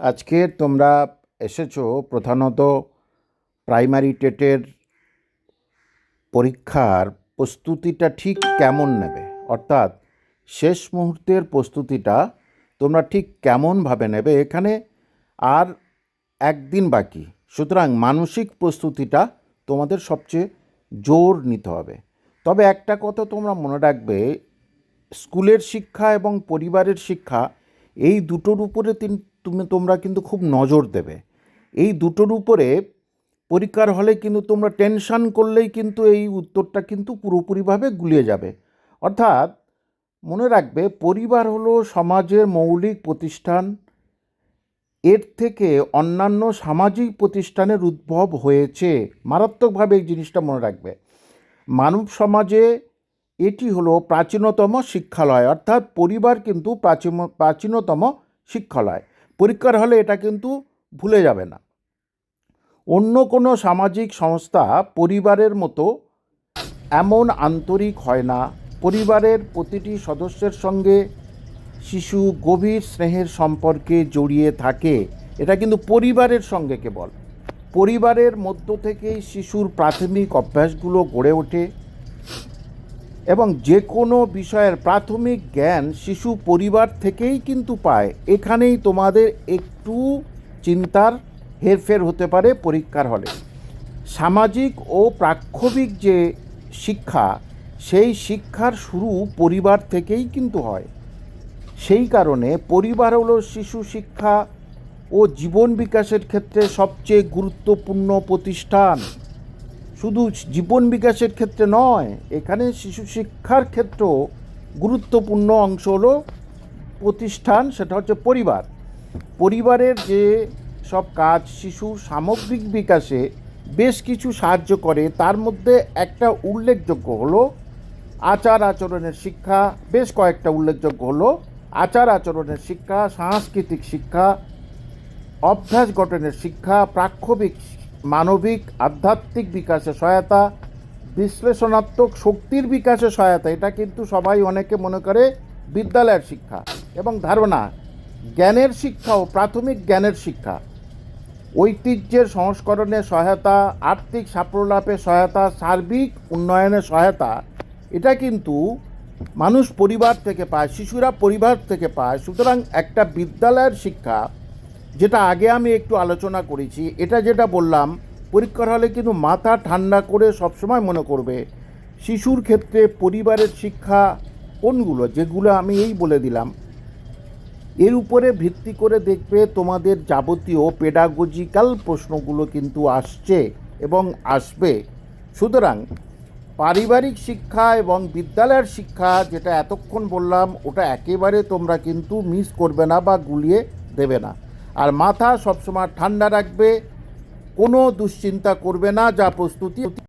আজকে তোমরা এসেছ প্রধানত প্রাইমারি টেটের পরীক্ষার প্রস্তুতিটা ঠিক কেমন নেবে? অর্থাৎ শেষ মুহূর্তের প্রস্তুতিটা তোমরা ঠিক কেমনভাবে নেবে? এখানে আর একদিন বাকি। সুতরাং মানসিক প্রস্তুতিটা তোমাদের সবচেয়ে জোর নিতে হবে। তবে একটা কথা তোমরা মনে রাখবে, স্কুলের শিক্ষা এবং পরিবারের শিক্ষা এই দুটোর উপরে তিন- তুমি, তোমরা কিন্তু খুব নজর দেবে। এই দুটোর উপরে পরীক্ষার হলে কিন্তু তোমরা টেনশন করলেই কিন্তু এই উত্তরটা কিন্তু পুরোপুরিভাবে গুলিয়ে যাবে। অর্থাৎ মনে রাখবে, পরিবার হলো সমাজের মৌলিক প্রতিষ্ঠান। এর থেকে অন্যান্য সামাজিক প্রতিষ্ঠানের উদ্ভব হয়েছে। মারাত্মকভাবে এই জিনিসটা মনে রাখবে। মানব সমাজে এটি হলো প্রাচীনতম শিক্ষালয়। অর্থাৎ পরিবার কিন্তু প্রাচীন, প্রাচীনতম শিক্ষালয়। পরীক্ষার হলে এটা কিন্তু ভুলে যাবে না। অন্য কোনো সামাজিক সংস্থা পরিবারের মতো এমন আন্তরিক হয় না। পরিবারের প্রতিটি সদস্যের সঙ্গে শিশু গভীর স্নেহের সম্পর্কে জড়িয়ে থাকে। এটা কিন্তু পরিবারের সঙ্গে কেবল পরিবারের মধ্য থেকেই শিশুর প্রাথমিক অভ্যাসগুলো গড়ে ওঠে। এবং যে কোনো বিষয়ের প্রাথমিক জ্ঞান শিশু পরিবার থেকেই কিন্তু পায়। এখানেই তোমাদের একটু চিন্তার হেরফের হতে পারে পরীক্ষার হলে। সামাজিক ও প্রাক্ষবিক যে শিক্ষা, সেই শিক্ষার শুরু পরিবার থেকেই কিন্তু হয়। সেই কারণে পরিবার হলো শিশু শিক্ষা ও জীবন বিকাশের ক্ষেত্রে সবচেয়ে গুরুত্বপূর্ণ প্রতিষ্ঠান। শুধু জীবন বিকাশের ক্ষেত্রে নয়, এখানে শিশু শিক্ষার ক্ষেত্রেও গুরুত্বপূর্ণ অংশ হলো প্রতিষ্ঠান, সেটা হচ্ছে পরিবার। পরিবারের যে সব কাজ শিশুর সামগ্রিক বিকাশে বেশ কিছু সাহায্য করে, তার মধ্যে একটা উল্লেখযোগ্য হলো আচার আচরণের শিক্ষা, বেশ কয়েকটা উল্লেখযোগ্য হলো আচার আচরণের শিক্ষা, সাংস্কৃতিক শিক্ষা, অভ্যাস গঠনের শিক্ষা প্রাক্ষবিক মানবিক, আধ্যাত্মিক বিকাশে সহায়তা, বিশ্লেষণাত্মক শক্তির বিকাশে সহায়তা, এটা কিন্তু সবাই অনেকে মনে করে বিদ্যালয়ের শিক্ষা এবং ধারণা, জ্ঞানের শিক্ষা ও প্রাথমিক জ্ঞানের শিক্ষা। ঐতিহ্যের সংস্করণে সহায়তা, আর্থিক সাফল্যলাভে সহায়তা, সার্বিক উন্নয়নে সহায়তা, এটা কিন্তু মানুষ পরিবার থেকে পায়, শিশুরা পরিবার থেকে পায়। সুতরাং একটা বিদ্যালয়ের শিক্ষা যেটা আগে আমি একটু আলোচনা করেছি, এটা যেটা বললাম, পরীক্ষার হলে কিন্তু মাথা ঠান্ডা করে সবসময় মনে করবে শিশুর ক্ষেত্রে পরিবারের শিক্ষা কোনগুলো, যেগুলো আমি এই বলে দিলাম। এর উপরে ভিত্তি করে দেখবে তোমাদের যাবতীয় পেডাগজিক্যাল প্রশ্নগুলো কিন্তু আসছে এবং আসবে। সুতরাং পারিবারিক শিক্ষা এবং বিদ্যালয়ের শিক্ষা যেটা এতক্ষণ বললাম, ওটা একেবারে তোমরা কিন্তু মিস করবে না বা গুলিয়ে দেবে না। আর মাথা সবসময় ঠান্ডা রাখবে কোনো দুশ্চিন্তা করবে না যা প্রস্তুতি।